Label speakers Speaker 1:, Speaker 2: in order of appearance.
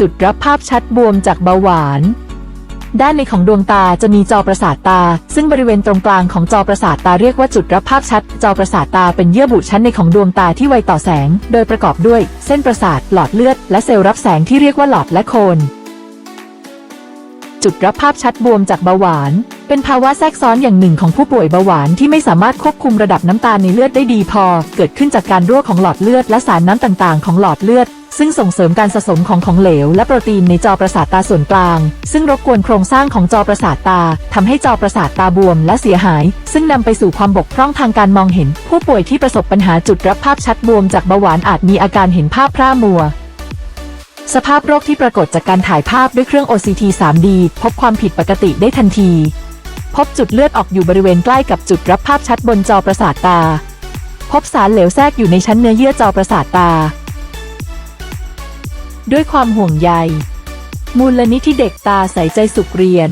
Speaker 1: จุดรับภาพชัดบวมจากเบาหวาน ด้านในของดวงตาจะมีจอประสาทตา ซึ่งบริเวณตรงกลางของจอประสาทตาเรียกว่าจุดรับภาพชัด จอประสาทตาเป็นเยื่อบุชั้นในของดวงตาที่ไวต่อแสง โดยประกอบด้วย เส้นประสาท หลอดเลือด และเซลล์รับแสงที่เรียกว่าหลอดและโคน จุดรับภาพชัดบวมจากเบาหวาน เป็นภาวะแทรกซ้อนอย่างหนึ่งของผู้ป่วยเบาหวานที่ไม่สามารถควบคุมระดับน้ำตาลในเลือดได้ดีพอ เกิดขึ้นจากการรั่วของหลอดเลือดและสารน้ำต่างๆ ของหลอดเลือด ซึ่งส่งเสริมการสะสมของของเหลว และโปรตีนในจอประสาทตาส่วนกลาง ซึ่งรบกวนโครงสร้างของจอประสาทตาทำให้จอประสาทตาบวมและเสียหาย ซึ่งนำไปสู่ความบกพร่องทางการมองเห็น ผู้ป่วยที่ประสบปัญหาจุดรับภาพชัดบวมจากเบาหวานอาจมีอาการเห็นภาพพร่ามัว สภาพโรคที่ปรากฏจากการถ่ายภาพด้วยเครื่อง OCT 3D พบความผิดปกติได้ทันที พบจุดเลือดออกอยู่บริเวณใกล้กับจุดรับภาพชัดบนจอประสาทตา พบสารเหลวแทรกอยู่ในชั้นเนื้อเยื่อจอประสาทตา ด้วยความห่วงใย มูลนิธิเด็กตาใสใจสุขเรียน